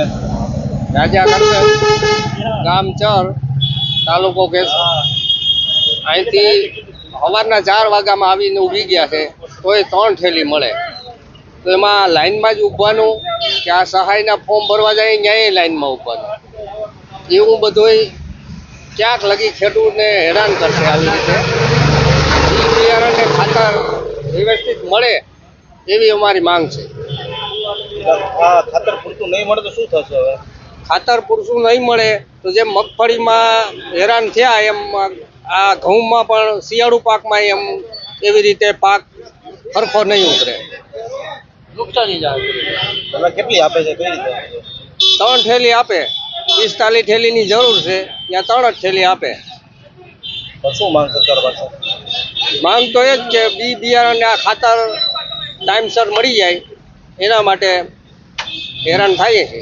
તમને રાજા કરશે ગામ ચર તાલુકો કેસ અહીંથી સવારના ચાર વાગ્યામાં આવીને ઊભી ગયા છે તોય ત્રણ થેલી મળે. તો એમાં લાઈનમાં જ ઊભવાનું કે આ સહાયના ફોર્મ ભરવા જાય ત્યાંય લાઈનમાં ઊભવાનું. એવું બધુંય ક્યાંક લગી ખેડૂતને હેરાન કરશે આવી રીતે. બિયારણને ખાતર વ્યવસ્થિત મળે એવી અમારી માંગ છે. આ ખાતર પૂરતું નહીં મળે તો શું થશે હવે? ખાતર પૂરતું નહીં મળે તો જેમ મગફળીમાં હેરાન થયા એમ આ ઘઉંમાં પણ શિયાળુ પાકમાં એમ એવી રીતે પાક સરખો નહીં ઉતરે. નુકસાની જાય તમે કેટલી આપે છે? કઈ રીતે? ત્રણ થેલી આપે. પિસ્તાલીસ થેલીની જરૂર છે. ત્યાં ત્રણ જ થેલી આપે. શું માંગ સરકાર પાસે? માંગ તો એ જ કે બી બિયારણ આ ખાતર ટાઈમસર મળી જાય. એના માટે હેરાન થાય છે.